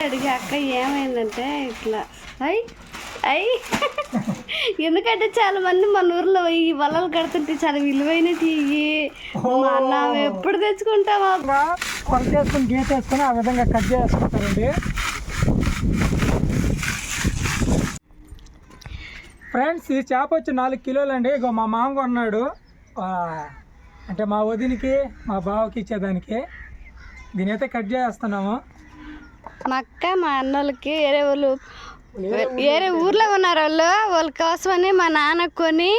అడిగి అక్క ఏమైందంటే ఇట్లా అయ్ అయ్. ఎందుకంటే చాలా మంది మన ఊర్లో ఈ వలలు కడుతుంటే చాలా విలువైనవి ఇవి మా ఎప్పుడు తెచ్చుకుంటావా? కొలత వేసుకొని గీత వేసుకొని ఆ విధంగా కట్ చేసుకుంటారండి. ఫ్రెండ్స్ ఈ చేప వచ్చి నాలుగు కిలోలు అండి ఇగో మా మామ కొన్నాడు. అంటే మా వదినికి మా బావకి ఇచ్చేదానికి. దీని అయితే కట్ చేస్తున్నాము. మా అక్క మా అన్నోళ్ళకి వేరే వాళ్ళు వేరే ఊర్లో ఉన్నారు వాళ్ళు వాళ్ళ కోసమని మా నాన్న కొని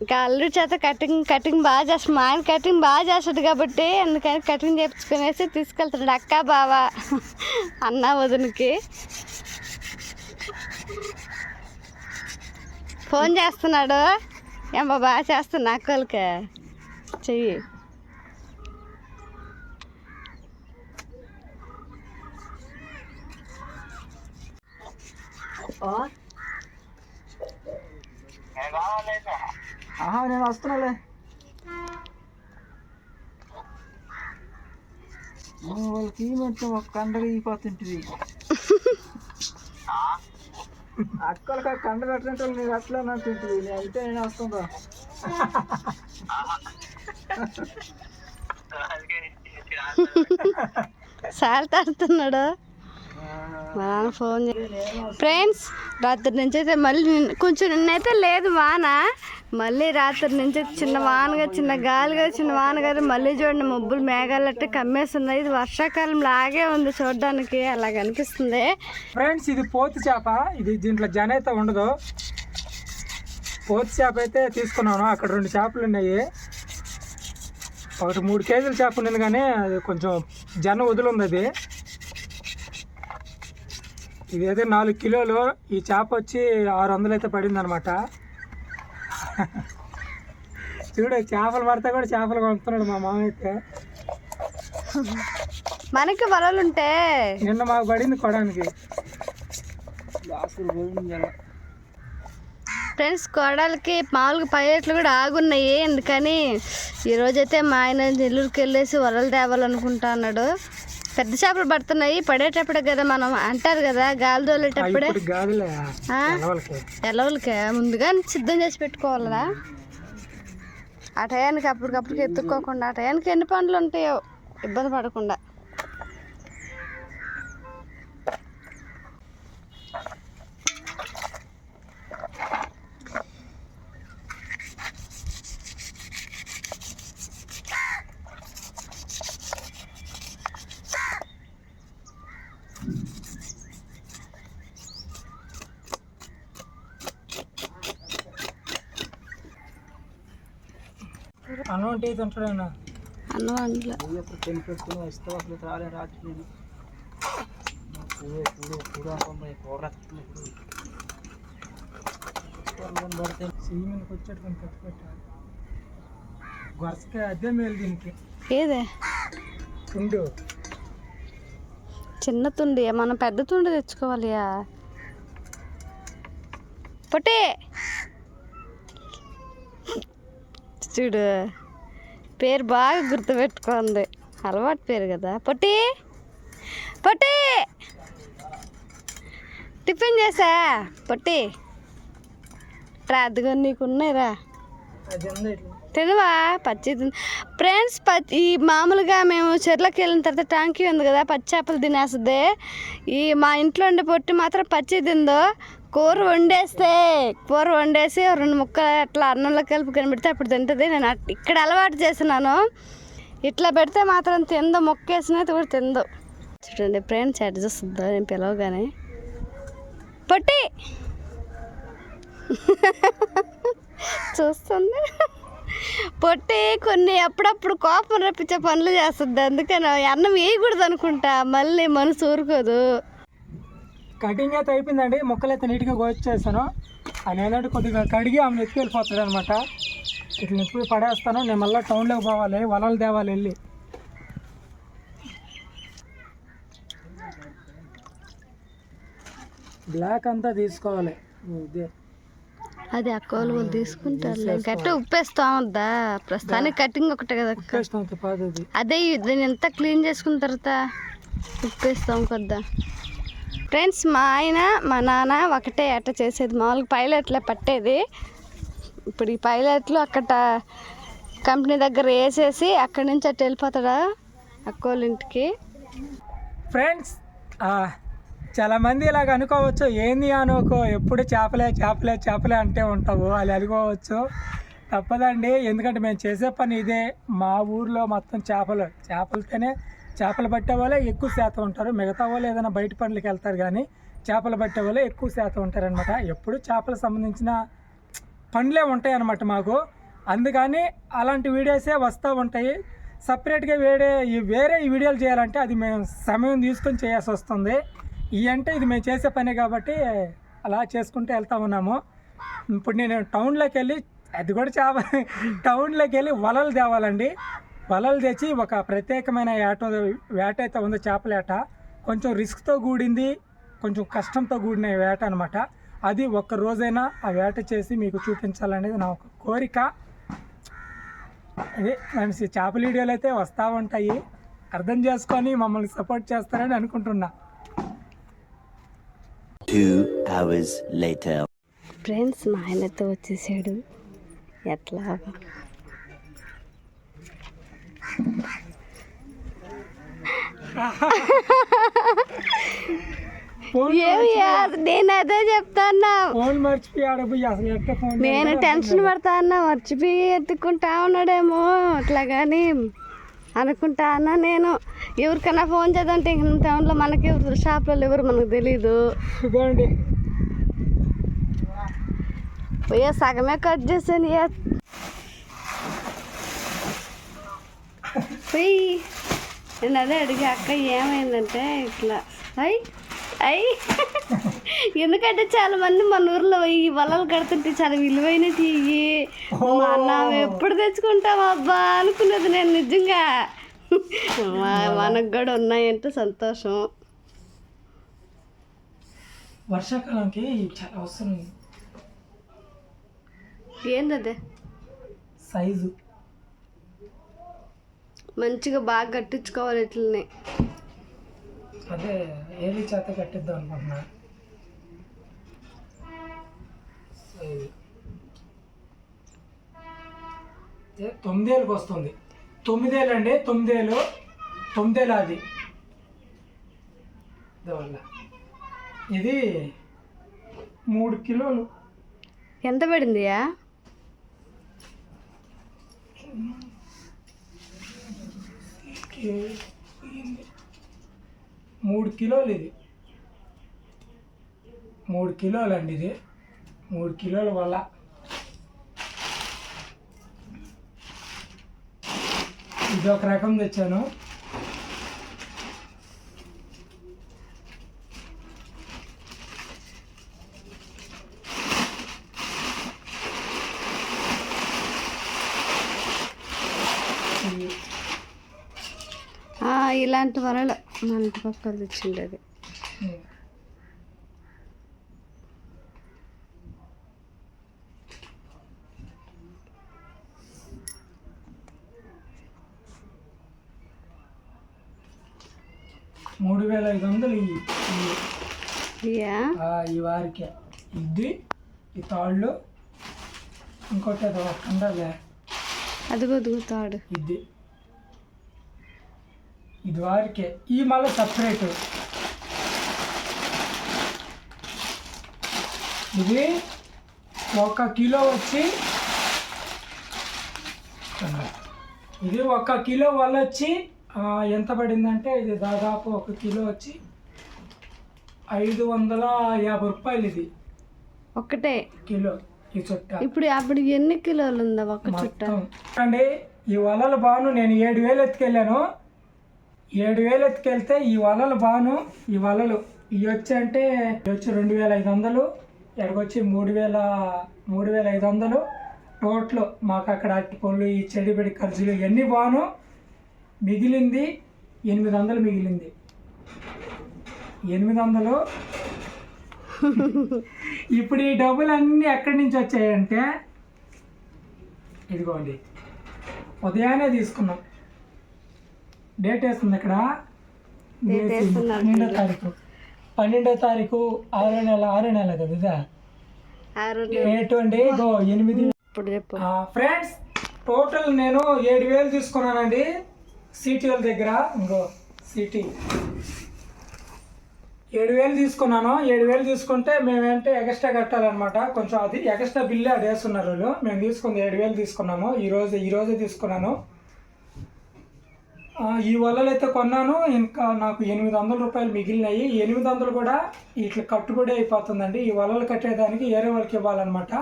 ఇంకా అల్లుడి చేత కటింగ్ కటింగ్ బాగా చేస్తాడు మా ఆయన కటింగ్ బాగా చేస్తాడు కాబట్టి అందుకని కటింగ్ చేయించుకునేసి తీసుకెళ్తాడు అక్క బావ అన్న వదునికి. ఫోన్ చేస్తున్నాడు. ఏం బాబా చేస్తున్నా అక్కలకి చెయ్యి. ఆహా నేను వస్తున్నాలే. వాళ్ళకి మొత్తం ఒక కండ అయిపోతుంటుంది. అక్కలకి ఆ కండ కట్టినట్టు నేను అట్లా అంటుంటుంది. నేను అయితే నేను వస్తుందా? సాల్ట్ ఆడుతున్నాడు? మా నాన్న ఫోన్ ఫ్రెండ్స్ రాత్రి నుంచి అయితే మళ్ళీ నిన్న- కొంచెం నిన్నైతే లేదు వాన. మళ్ళీ రాత్రి నుంచి అయితే చిన్న వానగా చిన్న గాలిగా చిన్న వానగా మళ్ళీ చూడండి మబ్బులు మేఘాలు కమ్మేస్తున్నాయి. ఇది వర్షాకాలం లాగే ఉంది చూడడానికి అలా కనిపిస్తుంది. ఫ్రెండ్స్ ఇది పోతు చేప. ఇది దీంట్లో జన అయితే ఉండదు. పోతు చేప అయితే తీసుకున్నాను. అక్కడ రెండు చేపలు ఉన్నాయి. ఒకటి మూడు కేజీల చేప ఉన్నది కానీ అది కొంచెం జన వదులుంది అది. ఇది అయితే నాలుగు కిలోలు. ఈ చేప వచ్చి ఆరు వందలు అయితే పడింది అనమాట చూడు చేపలు పడితే కూడా చేపలు కొనుక్కున్నాడు మా మామ అయితే మనకి వలలు ఉంటే నిన్న మాకు పడింది కొడానికి ఫ్రెండ్స్ కోడలకి మామూలుగా పైలట్లు కూడా ఆగున్నాయి. ఎందుకని ఈరోజైతే మా ఆయన నెల్లూరుకి వెళ్ళేసి వలలు తేవాలనుకుంటా అన్నాడు. పెద్ద చేపలు పడుతున్నాయి. పడేటప్పుడే కదా మనం అంటారు కదా గాలి తోలేటప్పుడే? ఎలవలకి. ముందుగా సిద్ధం చేసి పెట్టుకోవాలరా. ఆ టయానికి అప్పటికప్పటికి ఎత్తుక్కోకుండా ఆ టయానికి ఎన్ని పనులు ఉంటాయో ఇబ్బంది పడకుండా. ఆయన అన్నం. అందులో పెళ్ళి పెట్టుకుని వస్తే అసలు రాలే రాత్రి నేను? పడితే అదే మేలు దీనికి. ఏదే? చిన్న తుండి మనం పెద్ద తుండి తెచ్చుకోవాలియా పొట్టే. చూడు. పేరు బాగా గుర్తుపెట్టుకుంది. అలవాటు పేరు కదా. పొట్టి పొట్టి! టిఫిన్ చేసా? పొట్టి! రా అదిగో నీకు ఉన్నాయిరా తినవా? పచ్చి ఫ్రెండ్స్ పచ్చి ఈ మామూలుగా మేము చెర్లకు వెళ్ళిన తర్వాత టాంకీ ఉంది కదా పచ్చి చేపలు తినేస్తుంది. ఈ మా ఇంట్లో ఉండే పొట్టి మాత్రం పచ్చి తిందో కూర వండేస్తే కూర వండేసి రెండు ముక్కలు అట్లా అన్నంలో కలిపి కనిపెడితే అప్పుడు తింటుంది. నేను ఇక్కడ అలవాటు చేసినాను ఇట్లా పెడితే మాత్రం తిందో మొక్కేసినది కూడా తిందో. చూడండి ఫ్రెండ్స్ ఎట్ చూస్తుందో నేను పిలవగానే. పొట్టి! చూస్తుంది. పొట్టి కొన్ని అప్పుడప్పుడు కోపం రప్పించే పనులు చేస్తుంది. అందుకని అన్నం వేయకూడదు అనుకుంటా మళ్ళీ మనసు ఊరుకోదు. కటింగ్ అయితే అయిపోయిందండి. ముక్కలు అయితే నీట్గా కోసేసాను ఆయన ఏంటంటే కొద్దిగా కడిగి ఆమె ఎత్తుకు వెళ్ళిపోతుంది అనమాట ఇట్లా ఎత్తుకు పడేస్తాను. నేను మళ్ళీ టౌన్లోకి పోవాలి. వలలు తేవాలి వెళ్ళి. బ్లాక్ అంతా తీసుకోవాలి. ఇదే. అది వాళ్ళు తీసుకుంటారు గట్టి ఉప్పేస్తామద్దా ప్రస్తుతానికి కటింగ్ ఒకటే కదా అదే దీన్ని ఎంత క్లీన్ చేసుకున్న తర్వాత ఉప్పేస్తాం కొద్దా ఫ్రెండ్స్ మా ఆయన మా నాన్న ఒకటే అట్ట చేసేది. మామూలుగా పైలట్లే పట్టేది. ఇప్పుడు ఈ పైలట్లు అక్కడ కంపెనీ దగ్గర వేసేసి అక్కడి నుంచి అటు వెళ్ళిపోతాడా అక్కోళ్ళ ఇంటికి ఫ్రెండ్స్ చాలామంది ఇలాగ అనుకోవచ్చు ఏంది అనుకో ఎప్పుడు చేపలే చేపలే చేపలే అంటే ఉంటావు? అది అనుకోవచ్చు. తప్పదండి ఎందుకంటే మేము చేసే పని ఇదే. మా ఊర్లో మొత్తం చేపలు చేపలతోనే చేపలు పట్టే వాళ్ళే ఎక్కువ శాతం ఉంటారు. మిగతా వాళ్ళు ఏదైనా బయట పనులకి వెళ్తారు కానీ చేపలు పట్టే వాళ్ళే ఎక్కువ శాతం ఉంటారనమాట ఎప్పుడు చేపలకు సంబంధించిన పనులే ఉంటాయి అన్నమాట మాకు. అందుకని అలాంటి వీడియోసే వస్తూ ఉంటాయి. సపరేట్గా వేరే వేరే ఈ వీడియోలు చేయాలంటే అది మేము సమయం తీసుకొని చేయాల్సి వస్తుంది. ఈ అంటే ఇది మేము చేసే పనే కాబట్టి అలా చేసుకుంటూ వెళ్తా ఉన్నాము. ఇప్పుడు నేను టౌన్లోకి వెళ్ళి అది కూడా చేప టౌన్లోకి వెళ్ళి వలలు తేవాలండి. వలలు తెచ్చి ఒక ప్రత్యేకమైన వేట వేట అయితే ఉంది చేపల వేట కొంచెం రిస్క్తో కూడింది కొంచెం కష్టంతో కూడిన వేట అనమాట అది ఒక్క రోజైనా ఆ వేట చేసి మీకు చూపించాలనేది నా ఒక కోరిక. ఇది ఫ్రెండ్స్ ఈ చేపల వీడియోలు అయితే వస్తూ ఉంటాయి. అర్థం చేసుకొని మమ్మల్ని సపోర్ట్ చేస్తారని అనుకుంటున్నా. Two hours later. ఫ్రెండ్స్ మా ఆయనతో వచ్చేసాడు. ఎట్లా నేను అదే చెప్తాన్నా. ఫోన్ మర్చిపోయి ఆడపోయి అసలు ఎట్ట ఫోన్ నేను టెన్షన్ పడతా అన్నా మర్చిపోయి ఎత్తుకుంటా ఉన్నాడేమో. అట్లా కానీ అనుకుంటా అన్నా నేను. ఎవరికైనా ఫోన్ చేద్దంటే ఇంక టౌన్లో మనకి ఎవరు షాప్లో ఎవరు మనకు తెలీదు. పోయే సగమే కట్ చేశాను ఏ పోయి నేను అదే అడిగా అక్క ఏమైందంటే ఇట్లా. అయ్ అయ్. ఎందుకంటే చాలా మంది మన ఊర్లో ఈ వలలు కడుతుంటే చాలా విలువైనవి ఇవి మా అన్న ఎప్పుడు తెచ్చుకుంటాం అబ్బా? అనుకున్నది నేను నిజంగా. మనకు కూడా ఉన్నాయంటే సంతోషం. వర్షాకాలంకి చాలా వస్తుంది ఏందదే? సైజు. మంచిగా బాగా కట్టించుకోవాలి ఇట్లనే. అదే ఏలి చేత కట్టిద్దాం అనుకుంటున్నా. తొమ్మిదేళ్ళకి వస్తుంది. తొమ్మిదేళ్ళు అండి తొమ్మిదేళ్ళు తొమ్మిదేళ్ళు అది ఇదివల్ల ఇది మూడు కిలోలు. ఎంత పడిందియా మూడు కిలోలు ఇది. మూడు కిలోలు అండి ఇది. మూడు కిలోల వల్ల ఇది ఒక రకం తెచ్చాను ఇది ఆ, ఇలాంటి వలలు మన ఇంటి పక్కన తెచ్చిండేది మూడు వేల ఐదు వందలు ఈ వారికి. ఇది ఈ తాళ్ళు ఇంకోటి అది ఒక్కండలే అదిగో అదుగుతాడు ఇది. ఇది వారికే ఈ మళ్ళీ సపరేట్. ఇది ఒక కిలో వచ్చి ఇది ఒక కిలో వల్ల వచ్చి ఎంత పడిందంటే ఇది దాదాపు ఒక కిలో వచ్చి ఐదు వందల యాభై రూపాయలు ఇది. ఒక్కటే కిలో ఈ చుట్ట. ఇప్పుడు అప్పుడు ఎన్ని కిలోలు ఉందా ఒక చుట్ట? అండి ఈ వలల బాను నేను ఏడు వేలు ఎత్తుకెళ్ళాను. ఏడు వేలు ఎత్తుకెళ్తే ఈ వలల బాను ఈ వలలు. ఇవి వచ్చి అంటే వచ్చి రెండు వేల ఐదు వందలు ఎక్కడికొచ్చి మూడు వేల మూడు వేల ఐదు వందలు. టోటల్ మాకు అక్కడ అట్టి పళ్ళు ఈ చెడిబడి ఖర్చులు ఇవన్నీ బాను. మిగిలింది ఎనిమిది వందలు మిగిలింది. ఎనిమిది వందలు. ఇప్పుడు ఈ డబ్బులు అన్నీ ఎక్కడి నుంచి వచ్చాయంటే ఇదిగోండి. ఉదయాన్నే తీసుకున్నాం. డేట్ వేస్తుంది ఇక్కడ పన్నెండో తారీఖు. పన్నెండో తారీఖు ఆరో నెల ఆరో నెల కదా ఎటువంటి? ఎనిమిది. ఫ్రెండ్స్ టోటల్ నేను ఏడు వేలు తీసుకున్నానండి. సిటీ వాళ్ళ దగ్గర. ఇంకో సిటీ ఏడు వేలు తీసుకున్నాను. ఏడు వేలు తీసుకుంటే మేమేంటే ఎక్స్ట్రా కట్టాలన్నమాట. కొంచెం అది ఎక్స్ట్రా బిల్లు అది వేస్తున్నారు మేము తీసుకుంది ఏడు వేలు తీసుకున్నాము. ఈ రోజు ఈ రోజే తీసుకున్నాను. ఈ వలలు అయితే కొన్నాను. ఇంకా నాకు ఎనిమిది వందల రూపాయలు మిగిలినాయి. ఎనిమిది వందలు కూడా ఇట్లా కట్టుబడి అయిపోతుందండి. ఈ వలలు కట్టేదానికి వేరే వాళ్ళకి ఇవ్వాలన్నమాట.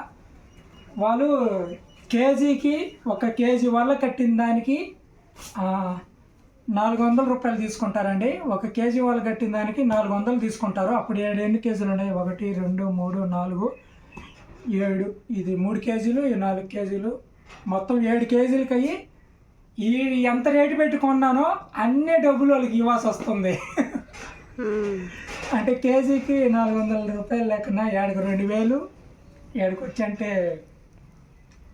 వాళ్ళు కేజీకి ఒక కేజీ వల్ల కట్టిన దానికి నాలుగు వందల రూపాయలు తీసుకుంటారండి. ఒక కేజీ వాళ్ళు కట్టిన దానికి నాలుగు వందలు తీసుకుంటారు. అప్పుడు ఏడు ఎన్ని కేజీలు ఉన్నాయి? ఒకటి రెండు మూడు నాలుగు ఏడు. ఇది మూడు కేజీలు ఈ నాలుగు కేజీలు. మొత్తం ఏడు కేజీలకి అయ్యి ఈ ఎంత రేటు పెట్టి కొన్నానో అన్ని డబ్బులు వాళ్ళకి ఇవ్వాల్సి వస్తుంది. అంటే కేజీకి నాలుగు వందల రూపాయలు లెక్కన ఏడుకు రెండు వేలు ఏడుకు వచ్చి అంటే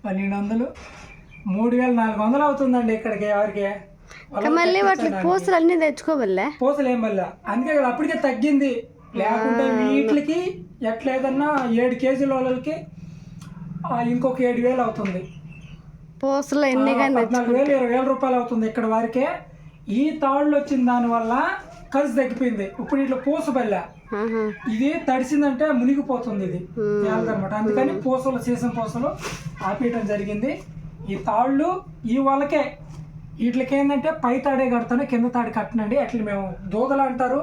పన్నెండు వందలు. మూడు వేలు నాలుగు వందలు అవుతుందండి ఇక్కడికి ఎవరికి? మళ్ళీ వాటికి పూసలు అన్నీ తెచ్చుకోవల్లే పూసలు ఏం వల్ల. అందుకే కదా అప్పటికే తగ్గింది. లేకుంటే వీటికి ఎట్లేదన్నా ఏడు కేజీల వాళ్ళకి ఇంకొక ఏడు వేలు అవుతుంది. పూసలు ఎన్ని పద్నాలుగు వేలు ఇరవై వేల రూపాయలు అవుతుంది ఇక్కడ వరకే. ఈ తాళ్ళు వచ్చిన దానివల్ల ఖర్చు తగ్గిపోయింది. ఇప్పుడు ఇట్లా పూస బల్ల. ఇది తడిసిందంటే మునిగిపోతుంది ఇది. అనమాట అందుకని పూసలు సీసం పూసలు ఆపేయటం జరిగింది. ఈ తాళ్ళు ఈ వాళ్ళకే. వీటికి ఏంటంటే పై తాడే కడతాను కింద తాడు కట్టనండి. అట్లా మేము దూదలు అంటారు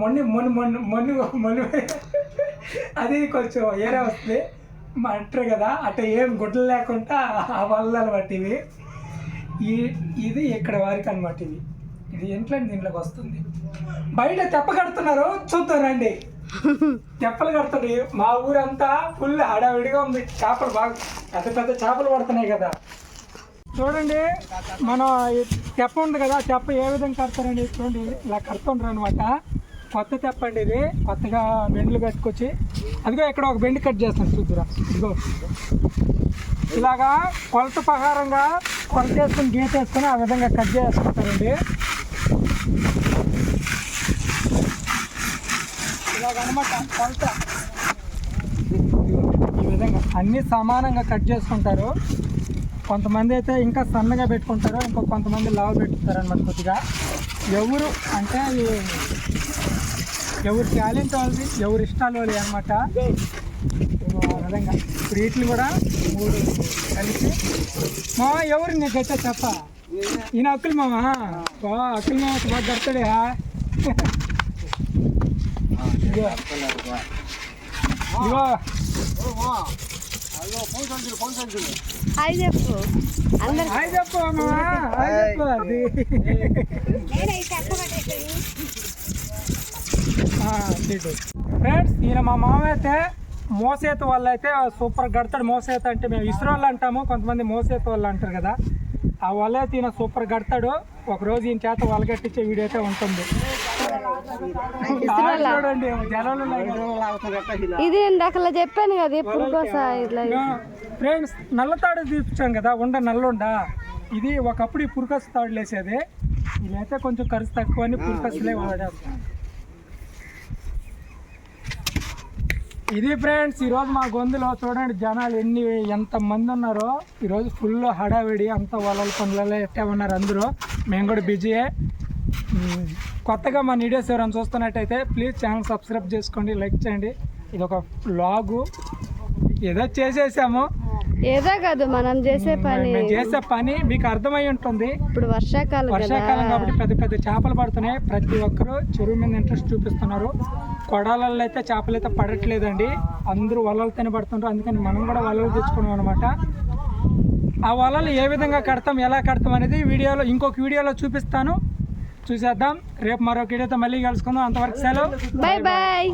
మొన్ని మొన్ని మొన్ని మొన్ని మొన్ని అది కొంచెం ఏరే వస్తుంది. మా అంటారు కదా అట్ట ఏం గుడ్డలు లేకుండా ఆ వల్ల అనమాట ఇవి ఈ ఇది ఇక్కడ వారికి అనమాట ఇది. ఇది ఇంట్లో దీంట్లోకి వస్తుంది. బయట తెప్ప కడుతున్నారు చూద్దారండి తెప్పలు కడుతుంది మా ఊరంతా ఫుల్ హడావిడిగా ఉంది. చేపలు బాగా పెద్ద పెద్ద చేపలు పడుతున్నాయి కదా. చూడండి మన తెప్ప ఉంది కదా తెప్ప ఏ విధంగా కడతారండి చూడండి. ఇలా కడుతుండ్రు అనమాట కొత్త తెప్ప అండి ఇది. కొత్తగా వెండ్లు కట్టుకొచ్చి అదిగో ఇక్కడ ఒక బెండ్ కట్ చేస్తాను చూద్దురా. ఇదిగో. ఇలాగా కొలత ప్రకారంగా కొలత వేసుకొని గీత వేసుకుని ఆ విధంగా కట్ చేసుకుంటారండి. ఇలాగనమాట కొలత. ఈ విధంగా అన్ని సమానంగా కట్ చేసుకుంటారు. కొంతమంది అయితే ఇంకా సన్నగా పెట్టుకుంటారు ఇంకో కొంతమంది లావు పెట్టుకుంటారు అనమాట కొద్దిగా. ఎవరు అంటే ఎవరి టాలెంట్ వాళ్ళది ఎవరి ఇష్టాలు వాళ్ళవి అనమాట విధంగా. ఇప్పుడు వీటిని కూడా మూడు కలిసి మా ఎవరు నీకు గట్టా చెప్ప? ఈయన అక్కులు మామ బా అక్కులు మామ బాగా ఇదిగో. ఇదిగో. హాయ్ చెప్పు. హాయ్ చెప్పు మామ. హాయ్ చెప్పు అది. ఫ్రెండ్స్ ఈయన మా మామ అయితే మోసేత వాళ్ళు అయితే సూపర్ గడతాడు మోసేత అంటే మేము ఇస్రో వాళ్ళు అంటాము కొంతమంది మోసేత వాళ్ళు అంటారు కదా. ఆ వల్ల అయితే ఈయన సూపర్ గడతాడు. ఒక రోజు ఈయన చేత వల కట్టించే వీడియో అయితే ఉంటుంది. చూడండి. ఇది ఇందాకలా చెప్పాను కదా ఫ్రెండ్స్ నల్లతాడు చూపించాం కదా ఉండ నల్లుండ? ఇది ఒకప్పుడు ఈ పురకస్ తాడులు వేసేది ఇదైతే కొంచెం ఖర్చు తక్కువ అని పురకస్లే వాడేస్తాం ఇది ఫ్రెండ్స్ ఈరోజు మా గొంతులో చూడండి జనాలు ఎన్ని ఎంత మంది ఉన్నారో. ఈరోజు ఫుల్ హడావిడి అంత వలల పనులలో ఎట్టే ఉన్నారు అందరూ. మేము కూడా బిజీయే కొత్తగా మన వీడియోస్ ఎవరైనా చూస్తున్నట్టయితే ప్లీజ్ ఛానల్ సబ్స్క్రైబ్ చేసుకోండి లైక్ చేయండి. ఇది ఒక బ్లాగు ఏదో చేసేసాము. ఏదో కాదు మనం చేసే పని. చేసే పని మీకు అర్థమై ఉంటుంది. ఇప్పుడు వర్షాకాలం వర్షాకాలం కాబట్టి పెద్ద పెద్ద చేపలు పడుతున్నాయి. ప్రతి ఒక్కరు చెరువు మీద ఇంట్రెస్ట్ చూపిస్తున్నారు. కొడాలలో అయితే చేపలు అయితే పడట్లేదండి. అందరూ వలలతోనే పడుతుంటారు అందుకని మనం కూడా వలలు తెచ్చుకున్నాం అనమాట ఆ వలలు ఏ విధంగా కడతాం ఎలా కడతాం అనేది వీడియోలో ఇంకొక వీడియోలో చూపిస్తాను. చూసేద్దాం. రేపు మరొక వీడియోతో మళ్ళీ కలుసుకుందాం. అంతవరకు సెలవు. Bye bye